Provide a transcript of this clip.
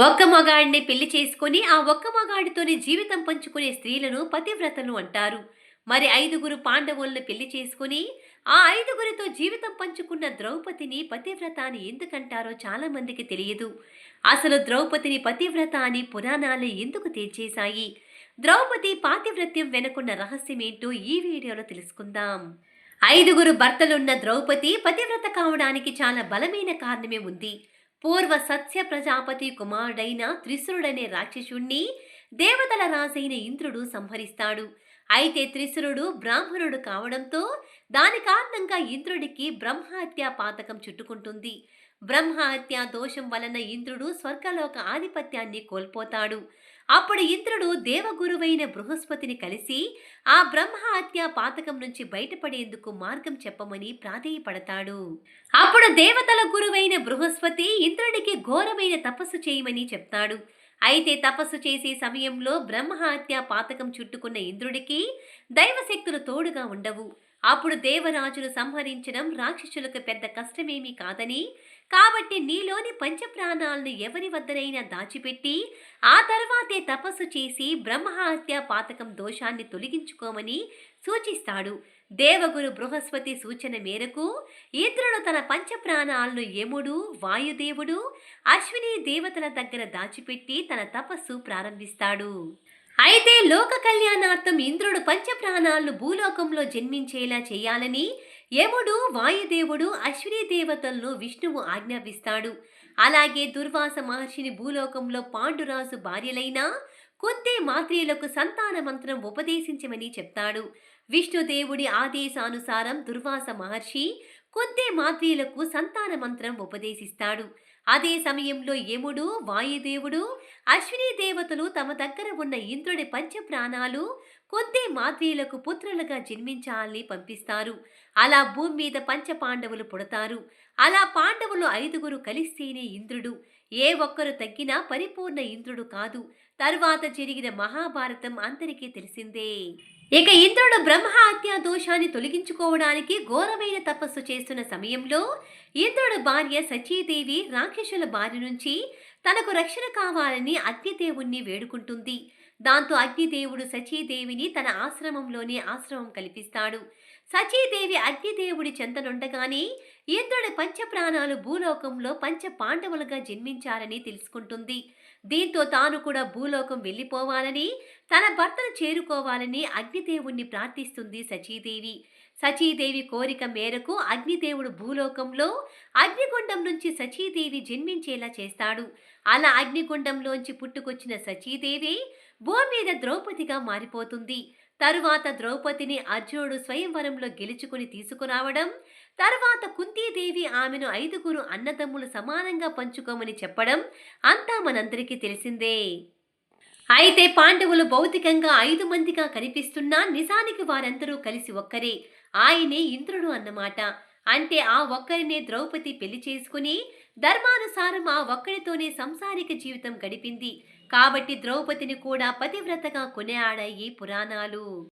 ఒక్క మగాడిని పెళ్ళి చేసుకుని ఆ ఒక్క మగాడితోనే జీవితం పంచుకునే స్త్రీలను పతివ్రతలు అంటారు. మరి ఐదుగురు పాండవులను పెళ్ళి చేసుకుని ఆ ఐదుగురితో జీవితం పంచుకున్న ద్రౌపదిని పతివ్రత అని ఎందుకంటారో చాలా మందికి తెలియదు. అసలు ద్రౌపదిని పతివ్రత అని పురాణాలు ఎందుకు తీర్చేశాయి? ద్రౌపది పాతివ్రత్యం వెనుకున్న రహస్యమేంటో ఈ వీడియోలో తెలుసుకుందాం. ఐదుగురు భర్తలున్న ద్రౌపది పతివ్రత కావడానికి చాలా బలమైన కారణమే ఉంది. పూర్వ సత్య ప్రజాపతి కుమారుడైన త్రిశురుడనే రాక్షసుణ్ణి దేవతల రాజైన ఇంద్రుడు సంహరిస్తాడు. అయితే త్రిశురుడు బ్రాహ్మణుడు కావడంతో దాని కారణంగా ఇంద్రుడికి బ్రహ్మహత్య పాతకం చుట్టుకుంటుంది. బ్రహ్మహత్య దోషం వలన ఇంద్రుడు స్వర్గలోక ఆధిపత్యాన్ని కోల్పోతాడు. అప్పుడు ఇంద్రుడు దేవగురువైన బృహస్పతిని కలిసి ఆ బ్రహ్మహత్య పాతకం నుంచి బయటపడేందుకు మార్గం చెప్పమని ప్రాధేయపడతాడు. అప్పుడు దేవతల గురువైన బృహస్పతి ఇంద్రుడికి ఘోరమైన తపస్సు చేయమని చెప్తాడు. అయితే తపస్సు చేసే సమయంలో బ్రహ్మహత్య పాతకం చుట్టుకున్న ఇంద్రుడికి దైవశక్తులు తోడుగా ఉండవు. అప్పుడు దేవరాజును సంహరించడం రాక్షసులకు పెద్ద కష్టమేమీ కాదని కాబట్టి నీలోని పంచప్రాణాలను ఎవరి వద్దనైనా దాచిపెట్టి ఆ తర్వాతే తపస్సు చేసి బ్రహ్మహత్య పాతకం దోషాన్ని తొలగించుకోమని సూచిస్తాడు. దేవగురు బృహస్పతి సూచన మేరకు ఇంద్రుడు తన పంచప్రాణాలను యముడు వాయుదేవుడు అశ్విని దేవతల దగ్గర దాచిపెట్టి తన తపస్సు ప్రారంభిస్తాడు. అయితే లోక కళ్యాణార్థం ఇంద్రుడు పంచప్రాణాలను భూలోకంలో జన్మించేలా చేయాలని యముడు వాయుదేవుడు అశ్విని దేవతలను విష్ణువు ఆజ్ఞాపిస్తాడు. అలాగే దుర్వాస మహర్షిని భూలోకంలో పాండురాజు భార్యలైన కుంతే మాత్రియులకు సంతాన మంత్రం ఉపదేశించమని చెప్తాడు. విష్ణుదేవుడి ఆదేశానుసారం దుర్వాస మహర్షి కుంతే మాత్రియులకు సంతాన మంత్రం ఉపదేశిస్తాడు. అదే సమయంలో యముడు వాయుదేవుడు అశ్విని దేవతలు తమ దగ్గర ఉన్న ఇంద్రుడి పంచ ప్రాణాలు మాధ్వీయులకు పుత్రులుగా జన్మించాలని పంపిస్తారు. అలా భూమి మీద పంచ పాండవులు పుడతారు. అలా పాండవులు ఐదుగురు కలిస్తేనే ఇంద్రుడు. ఏ ఒక్కరు తగ్గినా పరిపూర్ణ ఇంద్రుడు కాదు. తరువాత జరిగిన మహాభారతం అందరికీ తెలిసిందే. ఇక ఇంద్రుడు బ్రహ్మహత్య దోషాన్ని తొలగించుకోవడానికి ఘోరమైన తపస్సు చేస్తున్న సమయంలో ఇంద్రుడు భార్య సచీదేవి రాక్షసుల బారి నుంచి తనకు రక్షణ కావాలని అగ్నిదేవుణ్ణి వేడుకుంటుంది. దాంతో అగ్నిదేవుడు సచీదేవిని తన ఆశ్రమంలోనే ఆశ్రమం కల్పిస్తాడు. సచీదేవి అగ్నిదేవుడి చెంతనుండగానే ఇంద్రుడి పంచప్రాణాలు భూలోకంలో పంచ పాండవులుగా జన్మించారని తెలుసుకుంటుంది. దీంతో తాను కూడా భూలోకం వెళ్ళిపోవాలని తన భర్తను చేరుకోవాలని అగ్నిదేవుణ్ణి ప్రార్థిస్తుంది సచీదేవి. సచీదేవి కోరిక మేరకు అగ్నిదేవుడు భూలోకంలో అగ్నిగుండం నుంచి సచీదేవి జన్మించేలా చేస్తాడు. అలా అగ్నిగుండంలోంచి పుట్టుకొచ్చిన సచీదేవి భూమి మీద ద్రౌపదిగా మారిపోతుంది. తరువాత ద్రౌపదిని అర్జునుడు స్వయంవరంలో గెలుచుకుని తీసుకురావడం తర్వాత కుంతీదేవి ఆమెను ఐదుగురు అన్నదమ్ములు సమానంగా పంచుకోమని చెప్పడం అంతా మనందరికీ తెలిసిందే. అయితే పాండవులు భౌతికంగా ఐదు మందిగా కనిపిస్తున్నా నిజానికి వారందరూ కలిసి ఒక్కరే. ఆయనే ఇంద్రుడు అన్నమాట. అంటే ఆ ఒక్కరినే ద్రౌపది పెళ్ళి చేసుకుని ధర్మానుసారం ఆ ఒక్కడితోనే సంసారిక జీవితం గడిపింది. కాబట్టి ద్రౌపదిని కూడా పతివ్రతగా కొనియాడాయి పురాణాలు.